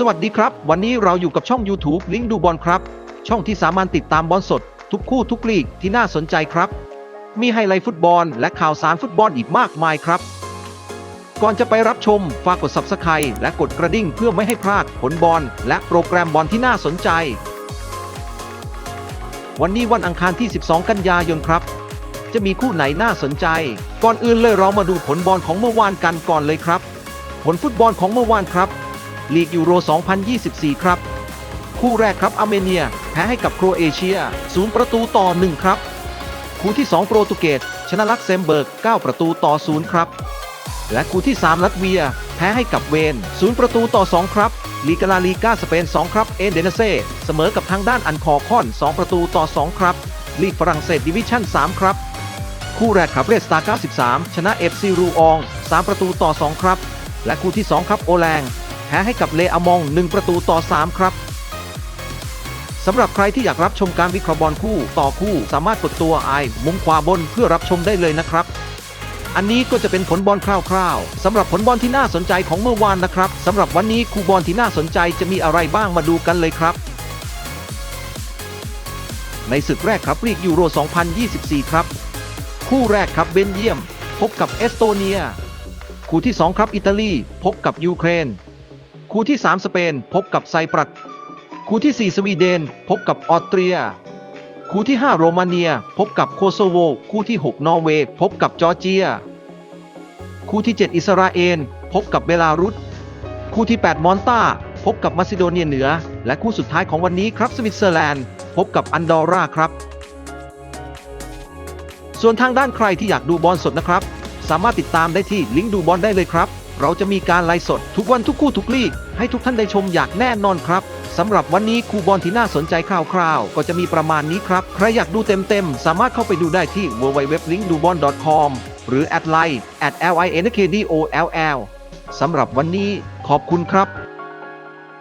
สวัสดีครับ วันนี้เราอยู่กับช่อง YouTube ลิงก์ดูบอลครับ ช่องที่สามารถติดตามบอลสด ทุกคู่ทุกลีกที่น่าสนใจครับ มีไฮไลท์ฟุตบอล และข่าวสารฟุตบอลอีกมากมายครับ ก่อนจะไปรับชมฝากกด Subscribe และกดกระดิ่งเพื่อไม่ให้พลาดผลบอลและโปรแกรมบอลที่น่าสนใจ วันนี้วันอังคารที่ 12 กันยายนครับ จะมีคู่ไหนน่าสนใจ ก่อนอื่นเลยเรามาดูผลบอลของเมื่อวานกันก่อนเลยครับ ผลฟุตบอลของเมื่อวานครับ ลีกยูโร 2024 ครับ คู่แรกครับอาร์เมเนีย แพ้ให้กับโครเอเชีย 0 ประตูต่อ 1 ครับ คู่ที่ 2 โปรตุเกสชนะลักเซมเบิร์ก 9 ประตูต่อ 0 ครับ และคู่ที่ 3 ลัตเวีย แพ้ให้กับเวน 0 ประตูต่อ 2 ครับลีกาลาลีกาสเปน 2 ครับ เอนเดนเซ่เสมอกับทางด้านอันคอคอน 2 ประตูต่อ 2 ครับลีกฝรั่งเศสดิวิชั่น 3 ครับ คู่แรกครับเรสตาร์93 ชนะเอฟซีรูออง 3 ประตูต่อ 2 ครับ และคู่ที่ 2 ครับโอแลง แพ้ให้กับเลอามอง 1 ประตูต่อ 3 ครับสำหรับใครที่อยากรับชมการวิเคราะห์บอลคู่ต่อคู่สามารถกดตัวไอมุมขวาบนเพื่อรับชมได้เลยนะครับ อันนี้ก็จะเป็นผลบอลคร่าวๆสำหรับผลบอลที่น่าสนใจของเมื่อวานนะครับสำหรับวันนี้คู่บอลที่น่าสนใจจะมีอะไรบ้างมาดูกันเลยครับ ในศึกแรกครับลีกยูโร 2024 ครับ คู่แรกครับเบนเยียม พบกับเอสโตเนีย คู่ที่ 2 ครับอิตาลี พบกับยูเครน คู่ที่ 3 สเปน พบกับไซปรัสคู่ที่ 4 สวีเดน พบกับออสเตรีย คู่ที่ 5 โรมาเนีย พบกับโคโซโว คู่ที่ 6 นอร์เวย์ พบกับจอร์เจีย คู่ที่ 7 อิสราเอล พบกับเบลารุส คู่ที่ 8 มอนตาพบกับมาซิโดเนียเหนือ และคู่สุดท้ายของวันนี้ครับสวิตเซอร์แลนด์ พบกับอันดอร่าครับ ส่วนทางด้านใครที่อยากดูบอลสดนะครับ สามารถติดตามได้ที่ลิงก์ดูบอลได้เลยครับ เราจะมีการไลฟ์สดทุกวันทุกคู่ทุกลีก ให้ทุกท่านได้ชมอย่างแน่นอนครับสำหรับวันนี้คูบอลที่น่าสนใจคร่าวๆ ก็จะมีประมาณนี้ครับ ใครอยากดูเต็มๆ สามารถเข้าไปดูได้ที่ www.linkdubon.com หรือ at line at linkdol สำหรับวันนี้ขอบคุณครับ